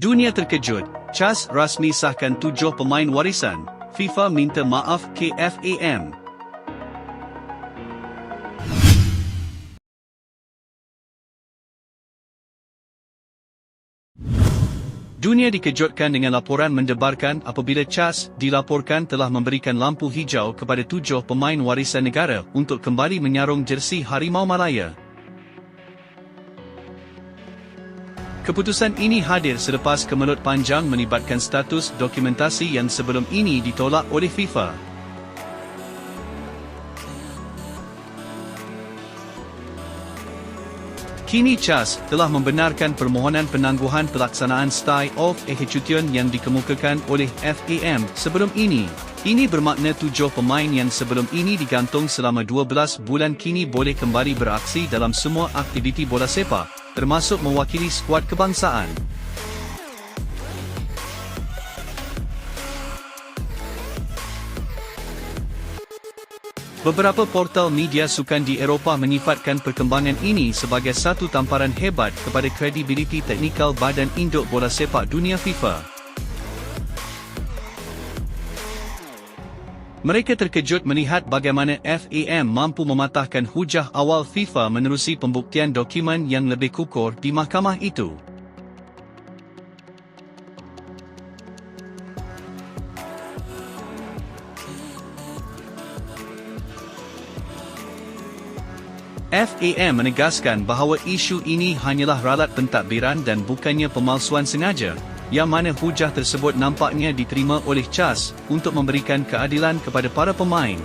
Dunia terkejut, CHAS rasmi sahkan tujuh pemain warisan, FIFA minta maaf KFAM. Dunia dikejutkan dengan laporan mendebarkan apabila CHAS dilaporkan telah memberikan lampu hijau kepada tujuh pemain warisan negara untuk kembali menyarung jersi Harimau Malaya. Keputusan ini hadir selepas kemelut panjang melibatkan status dokumentasi yang sebelum ini ditolak oleh FIFA. Kini CHAS telah membenarkan permohonan penangguhan pelaksanaan style of execution yang dikemukakan oleh FAM sebelum ini. Ini bermakna tujuh pemain yang sebelum ini digantung selama 12 bulan kini boleh kembali beraksi dalam semua aktiviti bola sepak, termasuk mewakili skuad kebangsaan. Beberapa portal media sukan di Eropah menyifatkan perkembangan ini sebagai satu tamparan hebat kepada kredibiliti teknikal Badan Induk Bola Sepak Dunia FIFA. Mereka terkejut melihat bagaimana FAM mampu mematahkan hujah awal FIFA menerusi pembuktian dokumen yang lebih kukur di mahkamah itu. FAM menegaskan bahawa isu ini hanyalah ralat pentadbiran dan bukannya pemalsuan sengaja, yang mana hujah tersebut nampaknya diterima oleh CHAS untuk memberikan keadilan kepada para pemain.